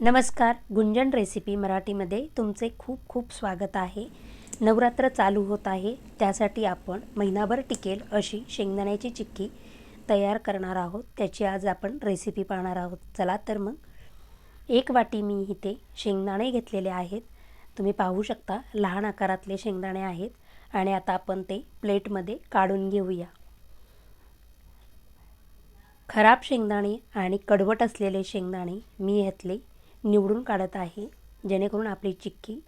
नमस्कार गुंजन रेसिपी मराठीमध्ये तुमचे खूप खूप स्वागत आहे. नवरात्र चालू होत आहे त्यासाठी आपण महिनाभर टिकेल अशी शेंगदाण्याची चिक्की तयार करणार आहोत. त्याची आज आपण रेसिपी पाहणार आहोत. चला तर मग एक वाटी मी इथे शेंगदाणे घेतलेले आहेत. तुम्ही पाहू शकता लहान आकारातले शेंगदाणे आहेत आणि आता आपण ते प्लेटमध्ये काढून घेऊया. खराब शेंगदाणे आणि कडवट असलेले शेंगदाणे मी ह्यातले निवडून काढत आहे. जेणेकरून आपली चिक्की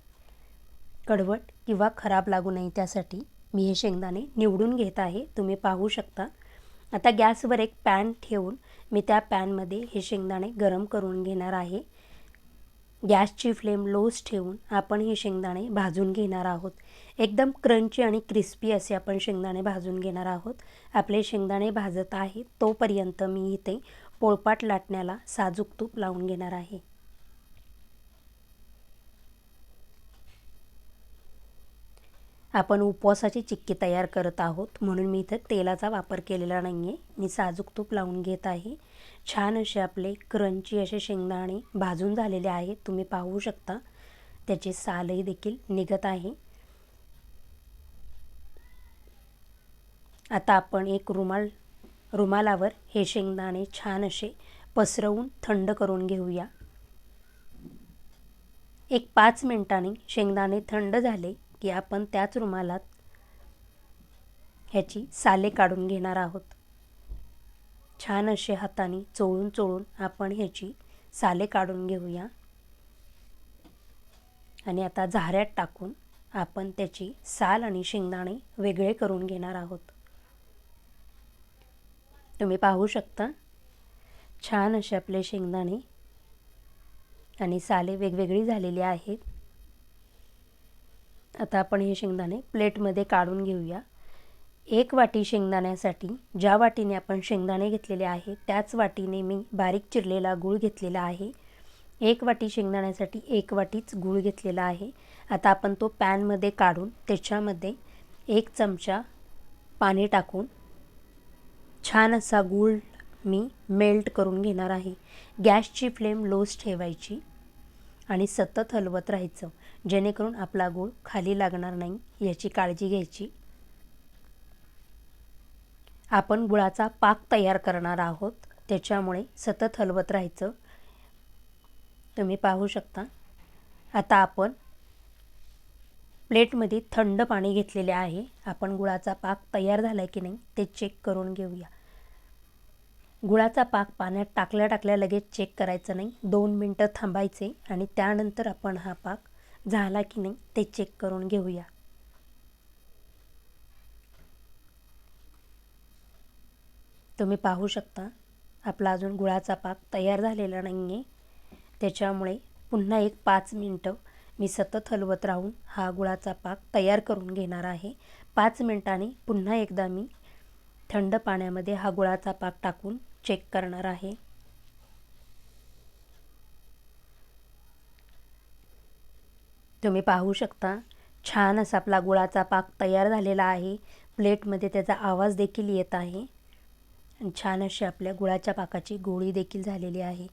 कडवट किंवा खराब लागू नये त्यासाठी मी हे शेंगदाणे निवडून घेत आहे. तुम्ही पाहू शकता. आता गॅसवर एक पॅन ठेवून मी त्या पॅनमध्ये हे शेंगदाणे गरम करून घेणार आहे. गॅसची फ्लेम लोच ठेवून आपण हे शेंगदाणे भाजून घेणार आहोत. एकदम क्रंची आणि क्रिस्पी असे आपण शेंगदाणे भाजून घेणार आहोत. आपले शेंगदाणे भाजत आहे तोपर्यंत मी इथे पोळपाट लाटण्याला साजूक तूप लावून घेणार आहे. आपण उपवासाची चिक्की तयार करत आहोत. म्हणून मी इथं तेलाचा वापर केलेला नाही आहे मी साजूक तूप लावून घेत आहे. छान असे आपले क्रंची असे शेंगदाणे भाजून झालेले आहेत. तुम्ही पाहू शकता. त्याचे सालही देखील निघत आहे. आता आपण एक रुमाल रुमालावर हे शेंगदाणे छान असे पसरवून थंड करून घेऊया. एक पाच मिनिटांनी शेंगदाणे थंड झाले की आपण त्याच रुमालात ह्याची साले काढून घेणार आहोत. छान असे हाताने चोळून चोळून आपण ह्याची साले काढून घेऊया. आणि आता झाऱ्यात टाकून आपण त्याची साल आणि शेंगदाणे वेगळे करून घेणार आहोत. तुम्ही पाहू शकता छान असे आपले शेंगदाणे आणि साले वेगवेगळी झालेली आहेत. आता आपण हे शेंगदाणे प्लेटमध्ये काढून घेऊया. एक वाटी शेंगदाण्यासाठी ज्या वाटीने आपण शेंगदाणे घेतलेले आहे त्याच वाटीने मी बारीक चिरलेला गूळ घेतलेला आहे. एक वाटी शेंगदाण्यासाठी एक वाटीच गूळ घेतलेला आहे. आता आपण तो पॅनमध्ये काढून त्याच्यामध्ये एक चमचा पाणी टाकून छान असा गूळ मी मेल्ट करून घेणार आहे. गॅसची फ्लेम लोच ठेवायची. आणि सतत हलवत राहायचं. जेणेकरून आपला गूळ खाली लागणार नाही याची काळजी घ्यायची. आपण गुळाचा पाक तयार करणार आहोत त्याच्यामुळे सतत हलवत राहायचं. तुम्ही पाहू शकता. आता आपण प्लेटमध्ये थंड पाणी घेतलेले आहे. आपण गुळाचा पाक तयार झाला आहे की नाही ते चेक करून घेऊया. गुळाचा पाक पाण्यात टाकल्या टाकल्या लगेच चेक करायचं नाही. दोन मिनटं थांबायचे आणि त्यानंतर आपण हा पाक झाला की नाही ते चेक करून घेऊया. तुम्ही पाहू शकता आपला अजून गुळाचा पाक तयार झालेला नाही आहे त्याच्यामुळे पुन्हा एक पाच मिनटं मी सतत हलवत राहून हा गुळाचा पाक तयार करून घेणार आहे. पाच मिनटांनी पुन्हा एकदा मी थंड पाण्यामध्ये हा गुळाचा पाक टाकून चेक करणार आहे. तुम्ही पाहू शकता छान असा आपला गुळाचा पाक तयार झालेला आहे. प्लेटमध्ये त्याचा आवाज देखील येत आहे. आणि छान अशी आपल्या गुळाच्या पाकाची गोळी देखील झालेली आहे.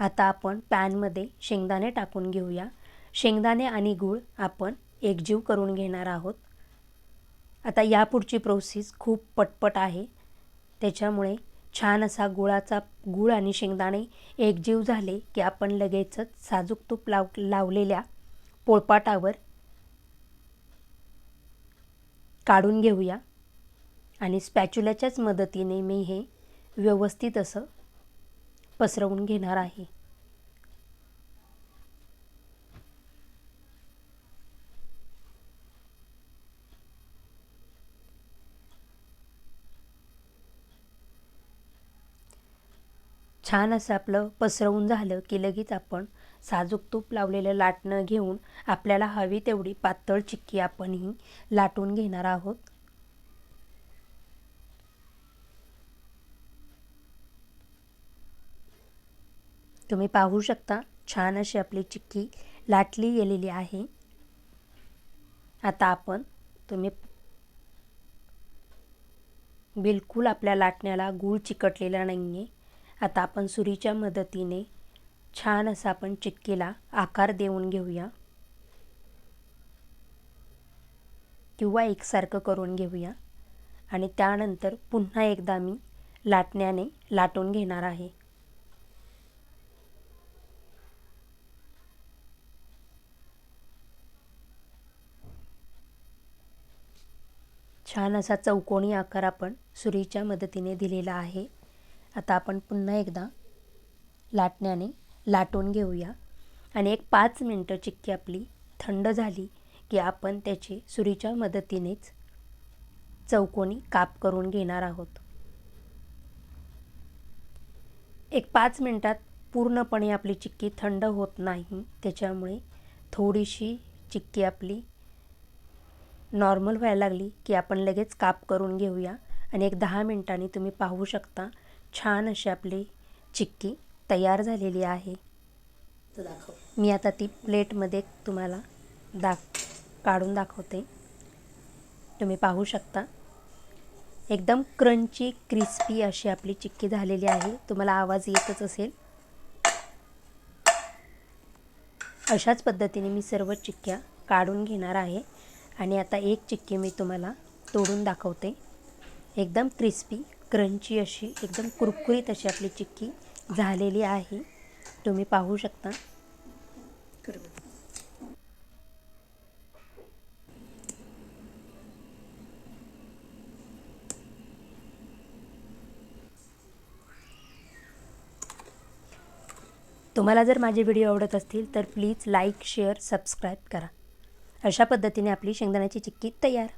आता आपण पॅनमध्ये शेंगदाणे टाकून घेऊया. शेंगदाणे आणि गूळ आपण एकजीव करून घेणार आहोत. आता यापुढची प्रोसेस खूप पटपट आहे. त्याच्यामुळे छान असा गुळाचा गूळ आणि शेंगदाणे एकजीव झाले की आपण लगेचच साजूक तूप लाव लावलेल्या पोळपाटावर काढून घेऊया. आणि स्पॅच्युल्याच्याच मदतीने मी हे व्यवस्थित असं पसरवून घेणार आहे. छान असं आपलं पसरवून झालं की लगेच आपण साजूक तूप लावलेलं लाटणं घेऊन आपल्याला हवी तेवढी पातळ चिक्की आपण ही लाटून घेणार आहोत. तुम्ही पाहू शकता छान अशी आपली चिक्की लाटली गेलेली आहे. आता आपण तुम्ही बिलकुल आपल्या लाटण्याला गूळ चिकटलेला नाही आहे आता आपण सुरीच्या मदतीने छान असा आपण चिक्कीला आकार देऊन घेऊया. किंवा एकसारखं करून घेऊया. आणि त्यानंतर पुन्हा एकदा मी लाटण्याने लाटून घेणार आहे. छान असा चौकोनी आकार आपण सुरीच्या मदतीने दिलेला आहे. आता आपण पुन्हा एकदा लाटण्याने लाटून घेऊया. आणि एक पाच मिनटं चिक्की आपली थंड झाली की आपण त्याची सुरीच्या मदतीनेच चौकोनी काप करून घेणार आहोत. एक पाच मिनटात पूर्णपणे आपली चिक्की थंड होत नाही. त्याच्यामुळे थोडीशी चिक्की आपली नॉर्मल व्हायला लागली की आपण लगेच काप करून घेऊया. आणि एक दहा मिनटांनी तुम्ही पाहू शकता छान अशी आपली चिक्की तयार झालेली आहे. मी आता ती प्लेटमध्ये तुम्हाला दाख काढून दाखवते. तुम्ही पाहू शकता. एकदम क्रंची क्रिस्पी अशी आपली चिक्की झालेली आहे. तुम्हाला आवाज येतच असेल. अशाच पद्धतीने मी सर्व चिक्क्या काढून घेणार आहे. आणि आता एक चिक्की मी तुम्हाला तोडून दाखवते. एकदम क्रिस्पी क्रंची अशी एकदम कुरकुरीत अशी आपली चिक्की झालेली आहे. तुम्ही पाहू शकता. तुम्हाला जर माझे व्हिडिओ आवडत असतील तर प्लीज लाईक शेअर सबस्क्राईब करा. अशा पद्धतीने आपली शेंगदाण्याची चिक्की तयार.